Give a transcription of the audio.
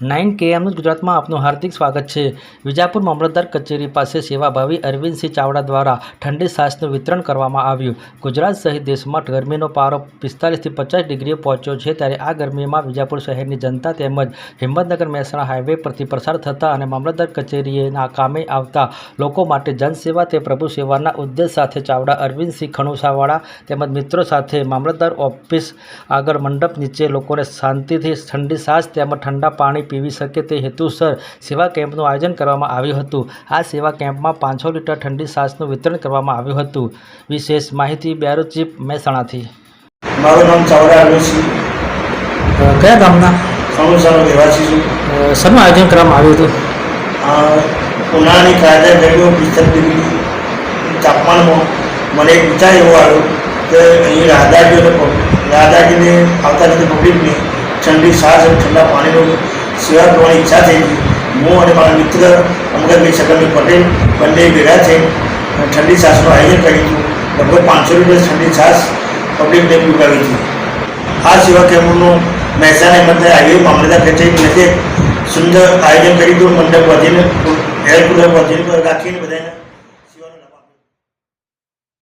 Nine કેએમનું ગુજરાતમાં આપનું હાર્દિક સ્વાગત છે. વિજાપુર મામલતદાર કચેરી પાસે સેવાભાવી અરવિંદસિંહ ચાવડા દ્વારા ઠંડી સાસનું વિતરણ કરવામાં આવ્યું. ગુજરાત સહિત દેશમાં ગરમીનો પારો પિસ્તાલીસથી પચાસ ડિગ્રીએ પહોંચ્યો છે ત્યારે આ ગરમીમાં વિજાપુર શહેરની જનતા તેમજ હિંમતનગર મહેસાણા હાઈવે પરથી પસાર થતા અને મામલતદાર કચેરીના કામે આવતા લોકો માટે જનસેવા તે પ્રભુ સેવાના ઉદ્દેશ સાથે ચાવડા, અરવિંદસિંહ ખણુસાવાળા તેમજ મિત્રો સાથે મામલતદાર ઓફિસ આગળ મંડપ નીચે લોકોને શાંતિથી ઠંડી સાસ તેમજ ઠંડા પાણી પીવી શકે તે હેતુસર સેવા કેમ્પનું આયોજન કરવામાં આવ્યું હતું. આ સેવા કેમ્પમાં પાંચસો લીટર ઠંડી સાસનું વિતરણ કરવામાં આવ્યું હતું. વિશેષ માહિતી બ્યારો ચીફ મહેસાણાથી. મારું નામ ચાવડા કયા ગામના? સણુસાનો રહેવાસી છું. શેનું આયોજન કરવામાં આવ્યું હતું? ઉનાળાની કાયદા ગરમીઓ પિસ્તાલીસ ડિગ્રી તાપમાનમાં મને એક વિચાર એવો આવ્યો કે અહીં પ- રાહદારીને આવતા રીતે પબ્લિકને ઠંડી છાશ અને ઠંડા પાણીનો સેવા કરવાની ઈચ્છા થઈ. હું અને મારા મિત્ર અમગતભાઈ શકરભાઈ પટેલ બંને ભેગા થઈ. ઠંડી છાસનું આયોજન કર્યું હતું. લગભગ પાંચસો લીટર ઠંડી છાસ પબ્લિકને પીવડાવી હતી. આ સેવા કેમ્પનું મહેસાણા મધ્ય હાઈવે મામલતદાર કચેરી નજીક સુંદર આયોજન કરી હતું. મંડપ વધીને એર કુલર વધીને રાખીને બધાને.